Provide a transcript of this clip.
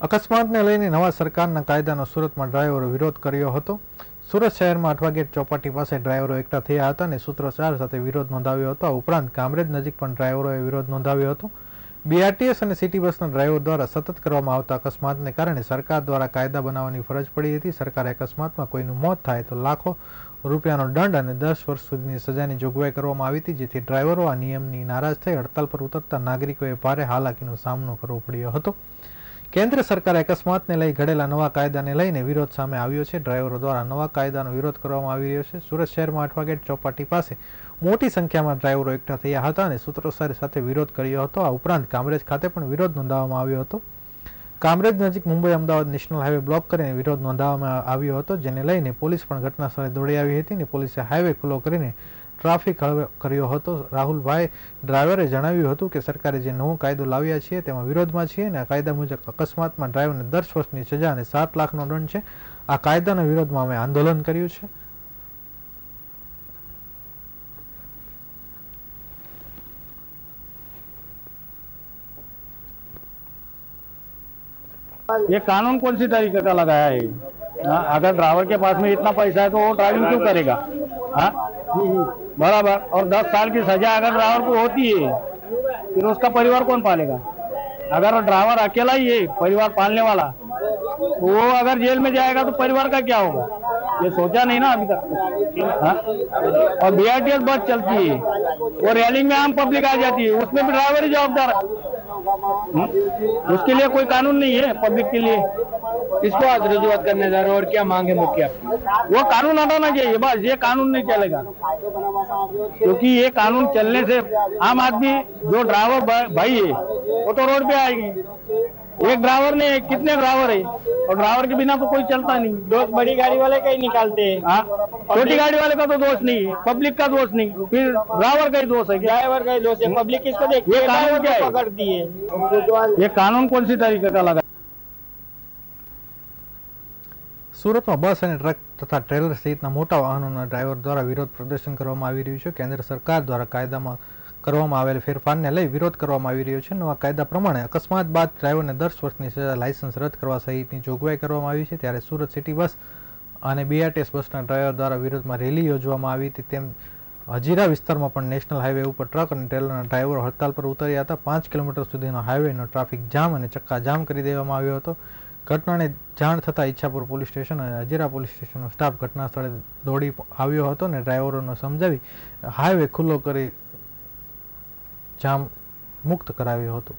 અકસ્માતને લઈને નવા સરકારના કાયદાનો સુરતમાં ડ્રાઈવરો વિરોધ કર્યો હતો. સુરત શહેરમાં અઠવાગેટ ચોપાટી પાસે ડ્રાઈવરો એકઠા થયા હતા અને સૂત્રોચ્ચાર સાથે વિરોધ નોંધાવ્યો હતો. ઉપરાંત કામરેજ નજીક પણ ડ્રાઈવરોએ વિરોધ નોંધાવ્યો હતો. બીઆરટીએસ અને સિટી બસના ડ્રાઈવર દ્વારા સતત કરવામાં આવતા અકસ્માતને કારણે સરકાર દ્વારા કાયદા બનાવવાની ફરજ પડી હતી. સરકારે અકસ્માતમાં કોઈનું મોત થાય તો લાખો રૂપિયાનો દંડ અને દસ વર્ષ સુધીની સજાની જોગવાઈ કરવામાં આવી હતી, જેથી ડ્રાઈવરો આ નિયમની નારાજ થઈ હડતાલ પર ઉતરતા નાગરિકોએ ભારે હાલાકીનો સામનો કરવો પડ્યો હતો. કેન્દ્ર સરકારે અકસ્માતને લઈ ઘડેલા નવા કાયદાને લઈને વિરોધ સામે આવ્યો છે. ડ્રાઈવરો દ્વારા નવા કાયદાનો વિરોધ કરવામાં આવી રહ્યો છે. સુરત શહેરમાં અઠવા ગેટ ચોપાટી પાસે મોટી સંખ્યામાં ડ્રાઈવરો એકઠા થયા હતા અને સૂત્રોચ્ચાર સાથે વિરોધ કર્યો હતો. આ ઉપરાંત કામરેજ ખાતે પણ વિરોધ નોંધાવવામાં આવ્યો હતો. કામરેજ નજીક Mumbai Ahmedabad national highway block કરીને વિરોધ નોંધાવવામાં આવ્યો હતો, જેને લઈને પોલીસ પણ ઘટના સ્થળે દોડી આવી હતી અને પોલીસે હાઈવે ખુલ્લો કરીને ટ્રાફિક હળવે કર્યો હતો રાહુલભાઈ ડ્રાઈવરે જણાવ્યું હતું કે સરકારે જે નવો કાયદો લાવ્યા છીએ તેમાં વિરોધમાં છીએ અને આ કાયદા મુજબ અકસ્માતમાં ડ્રાઈવરને દસ વર્ષની સજા અને સાત લાખનો દંડ છે આ કાયદાના વિરોધમાં અમે આંદોલન કર્યું છે ये कानून कौन सी तरीके का लगाया है हाँ, अगर ड्राइवर के पास में इतना पैसा है तो वो ड्राइविंग क्यों करेगा हाँ बराबर और दस साल की सजा अगर ड्राइवर को होती है, फिर उसका परिवार कौन पालेगा अगर ड्राइवर अकेला ही है, परिवार पालने वाला तो वो अगर जेल में जाएगा तो परिवार का क्या होगा ये सोचा नहीं ना अभी तक हाँ? और बी बस चलती है, वो रैलिंग में आम पब्लिक आ जाती है, उसमें भी ड्राइवर ही जवाबदार? उसके लिए कोई कानून नहीं है पब्लिक के लिए। इसको आज रजूआत करने जा रहे हो और क्या मांगे है मुख्य आपकी वो कानून हटाना चाहिए, बस ये कानून नहीं चलेगा। क्योंकि ये कानून चलने से आम आदमी, जो ड्राइवर भाई है, वो तो रोड पे आएगी। एक ड्राइवर ने कितने ड्राइवर है और ड्राइवर के बिना तो कोई चलता नहीं दोस्त बड़ी गाड़ी वाले कहीं निकालते हैं हाँ छोटी गाड़ी वाले का तो दोष नहीं है पब्लिक का दोष नहीं फिर ड्राइवर का ही दोष है क्या ड्राइवर का ही दोस्त है पब्लिक किसको देखती ये है कानून ड्राइवर क्या को है? पकड़ती है ये कानून कौन सी तरीके का लगा સુરતમાં બસ અને ટ્રક તથા ટ્રેલર સહિતના મોટા વાહનોના ડ્રાઈવર દ્વારા વિરોધ પ્રદર્શન કરવામાં આવી રહ્યું છે કેન્દ્ર સરકાર દ્વારા કાયદામાં કરવામાં આવેલ ફેરફારને લઈ વિરોધ કરવામાં આવી રહ્યો છે. નવા કાયદા પ્રમાણે અકસ્માત બાદ ડ્રાઈવરને દસ વર્ષની સજા લાયસન્સ રદ કરવા સહિતની જોગવાઈ કરવામાં આવી છે. ત્યારે સુરત સિટી બસ અને બીઆરટીએસ બસના ડ્રાઈવર દ્વારા વિરોધમાં રેલી યોજવામાં આવી હતી. તેમ હજીરા વિસ્તારમાં પણ નેશનલ હાઈવે ઉપર ટ્રક અને ટ્રેલરના ડ્રાઈવરો હડતાલ પર ઉતર્યા હતા. પાંચ કિલોમીટર સુધીનો હાઈવેનો ટ્રાફિક જામ અને ચક્કા જામ કરી દેવામાં આવ્યો હતો. ઘટનાને જાણ થતાં ઈચ્છાપુર પોલીસ સ્ટેશન અને હજીરા પોલીસ સ્ટેશનનો સ્ટાફ ઘટના સ્થળે દોડી આવ્યો હતો અને ડ્રાઈવરોને સમજાવી હાઈવે ખુલ્લો કરી જામ મુક્ત કરાવ્યું હતો.